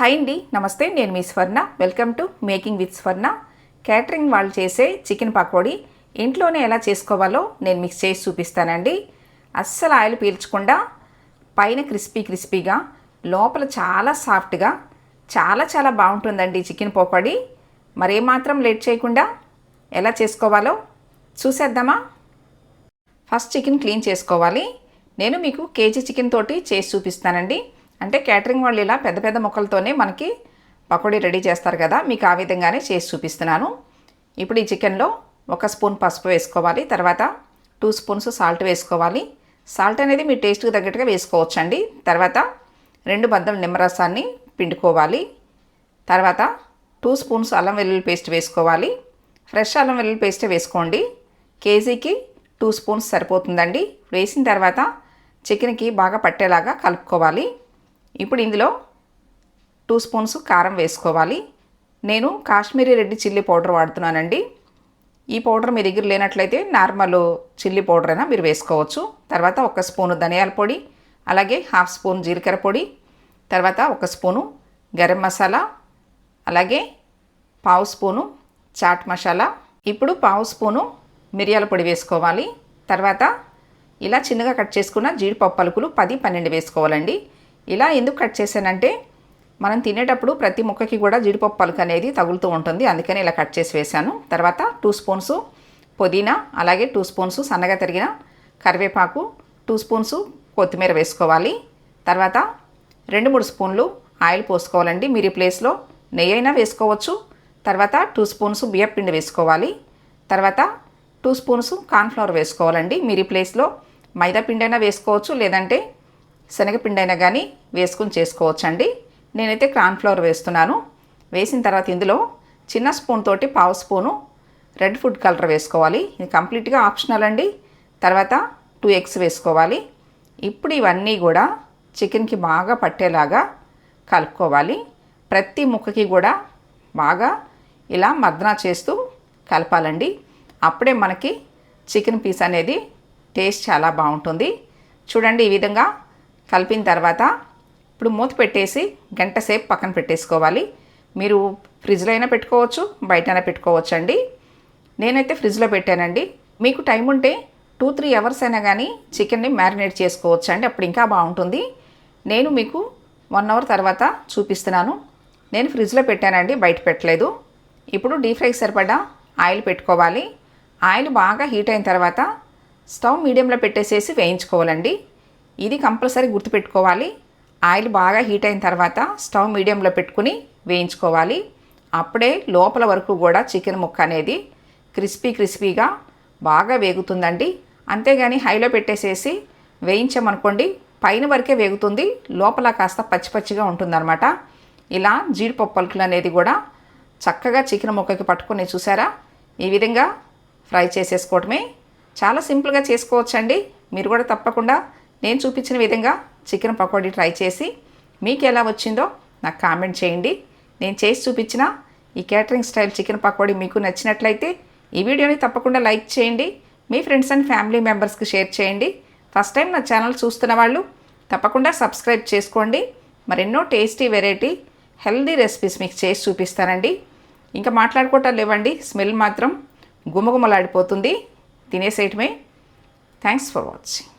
Hi అండి నమస్తే నేను మీ Swarna. Welcome to making with Swarna catering వాళ్ళు చేసే చికెన్ పకోడీ ఇంట్లోనే ఎలా చేసుకోవాలో నేను మీకు చేసి చూపిస్తానండి. అస్సలు ఆయిల్ పీల్చకుండా పైన క్రిస్పీ క్రిస్పీగా లోపల చాలా సాఫ్ట్గా చాలా చాలా బాగుంటుందండి చికెన్ పకోడీ. మరేమాత్రం లేట్ చేయకుండా ఎలా చేసుకోవాలో చూసేద్దామా? ఫస్ట్ చికెన్ క్లీన్ చేసుకోవాలి. నేను మీకు కేజీ చికెన్ తోటి చేసి చూపిస్తానండి. అంటే క్యాటరింగ్ వాళ్ళు ఇలా పెద్ద పెద్ద ముక్కలతోనే మనకి పకోడీ రెడీ చేస్తారు కదా మీకు ఆ విధంగానే చేసి చూపిస్తున్నాను. ఇప్పుడు ఈ చికెన్లో ఒక స్పూన్ పసుపు వేసుకోవాలి తర్వాత టూ స్పూన్స్ సాల్ట్ వేసుకోవాలి. సాల్ట్ అనేది మీ టేస్ట్కి తగ్గట్టుగా వేసుకోవచ్చండి. తర్వాత రెండు బద్దం నిమ్మరసాన్ని పిండుకోవాలి. తర్వాత టూ స్పూన్స్ అల్లం వెల్లుల్లి పేస్ట్ వేసుకోవాలి. ఫ్రెష్ అల్లం వెల్లుల్లి పేస్ట్ వేసుకోండి. కేజీకి టూ స్పూన్స్ సరిపోతుందండి. వేసిన తర్వాత చికెన్కి బాగా పట్టేలాగా కలుపుకోవాలి. ఇప్పుడు ఇందులో టూ స్పూన్స్ కారం వేసుకోవాలి. నేను కాశ్మీరీ రెడ్డి చిల్లీ పౌడర్ వాడుతున్నానండి. ఈ పౌడర్ మీ దగ్గర లేనట్లయితే నార్మల్ చిల్లీ పౌడర్ అయినా మీరు వేసుకోవచ్చు. తర్వాత ఒక స్పూను ధనియాల పొడి అలాగే హాఫ్ స్పూన్ జీలకర్ర పొడి తర్వాత ఒక స్పూను గరం మసాలా అలాగే పావు స్పూను చాట్ మసాలా. ఇప్పుడు పావు స్పూను మిరియాల పొడి వేసుకోవాలి. తర్వాత ఇలా చిన్నగా కట్ చేసుకున్న జీడిపప్పు పలుకులు పది పన్నెండు వేసుకోవాలండి. ఇలా ఎందుకు కట్ చేశానంటే మనం తినేటప్పుడు ప్రతి ముక్కకి కూడా జీడిపప్పు పలుకు అనేది తగులుతూ ఉంటుంది. అందుకని ఇలా కట్ చేసి వేశాను. తర్వాత టూ స్పూన్స్ పుదీనా అలాగే టూ స్పూన్స్ సన్నగా తరిగిన కరివేపాకు టూ స్పూన్స్ కొత్తిమీర వేసుకోవాలి. తర్వాత రెండు మూడు స్పూన్లు ఆయిల్ పోసుకోవాలండి. మీరు ఈ ప్లేస్లో నెయ్యి అయినా వేసుకోవచ్చు. తర్వాత టూ స్పూన్స్ బియ్యం పిండి వేసుకోవాలి. తర్వాత టూ స్పూన్స్ కార్న్ఫ్లవర్ వేసుకోవాలండి. మీరు ఈ ప్లేస్లో మైదా పిండి అయినా వేసుకోవచ్చు లేదంటే శనగపిండి అయినా కానీ వేసుకుని చేసుకోవచ్చు అండి నేనైతే ఫ్లోర్ వేస్తున్నాను. వేసిన తర్వాత ఇందులో చిన్న స్పూన్ తోటి పావు స్పూను రెడ్ ఫుడ్ కలర్ వేసుకోవాలి. ఇది కంప్లీట్గా ఆప్షనల్ అండి. తర్వాత టూ ఎగ్స్ వేసుకోవాలి. ఇప్పుడు ఇవన్నీ కూడా చికెన్కి బాగా పట్టేలాగా కలుపుకోవాలి. ప్రతి ముక్కకి కూడా బాగా ఇలా మర్దన చేస్తూ కలపాలండి. అప్పుడే మనకి చికెన్ పీస్ అనేది టేస్ట్ చాలా బాగుంటుంది. చూడండి ఈ విధంగా కలిపిన తర్వాత ఇప్పుడు మూత పెట్టేసి గంట సేపు పక్కన పెట్టేసుకోవాలి. మీరు ఫ్రిడ్జ్లో అయినా పెట్టుకోవచ్చు బయటైనా పెట్టుకోవచ్చు అండి నేనైతే ఫ్రిడ్జ్లో పెట్టానండి. మీకు టైం ఉంటే టూ త్రీ అవర్స్ అయినా కానీ చికెన్ని మ్యారినేట్ చేసుకోవచ్చు అండి అప్పుడు ఇంకా బాగుంటుంది. నేను మీకు వన్ అవర్ తర్వాత చూపిస్తున్నాను. నేను ఫ్రిడ్జ్లో పెట్టానండి బయట పెట్టలేదు. ఇప్పుడు డీప్ ఫ్రైకి సరిపడా ఆయిల్ పెట్టుకోవాలి. ఆయిల్ బాగా హీట్ అయిన తర్వాత స్టవ్ మీడియంలో పెట్టేసేసి వేయించుకోవాలండి. ఇది కంపల్సరీ గుర్తుపెట్టుకోవాలి. ఆయిల్ బాగా హీట్ అయిన తర్వాత స్టవ్ మీడియంలో పెట్టుకుని వేయించుకోవాలి. అప్పుడే లోపల వరకు కూడా చికెన్ ముక్క అనేది క్రిస్పీ క్రిస్పీగా బాగా వేగుతుందండి. అంతేగాని హైలో పెట్టేసేసి వేయించామనుకోండి పైన వరకే వేగుతుంది లోపల కాస్త పచ్చి పచ్చిగా ఉంటుందన్నమాట. ఇలా జీడిపప్పు పలుకులు అనేది కూడా చక్కగా చికెన్ ముక్కకి పట్టుకుని చూసారా? ఈ విధంగా ఫ్రై చేసేసుకోవటమే. చాలా సింపుల్గా చేసుకోవచ్చండి. మీరు కూడా తప్పకుండా నేను చూపించిన విధంగా చికెన్ పకోడీ ట్రై చేసి మీకు ఎలా వచ్చిందో నాకు కామెంట్ చేయండి. నేను చేసి చూపించిన ఈ క్యాటరింగ్ స్టైల్ చికెన్ పకోడీ మీకు నచ్చినట్లయితే ఈ వీడియోని తప్పకుండా లైక్ చేయండి. మీ ఫ్రెండ్స్ అండ్ ఫ్యామిలీ మెంబర్స్కి షేర్ చేయండి. ఫస్ట్ టైం నా ఛానల్ చూస్తున్న వాళ్ళు తప్పకుండా సబ్స్క్రైబ్ చేసుకోండి. మరెన్నో టేస్టీ వెరైటీ హెల్దీ రెసిపీస్ మీకు చేసి చూపిస్తానండి. ఇంకా మాట్లాడుకోవటం లేవండి. స్మెల్ మాత్రం గుమగుమలాడిపోతుంది. తినేసేయటమే. Thanks for watching.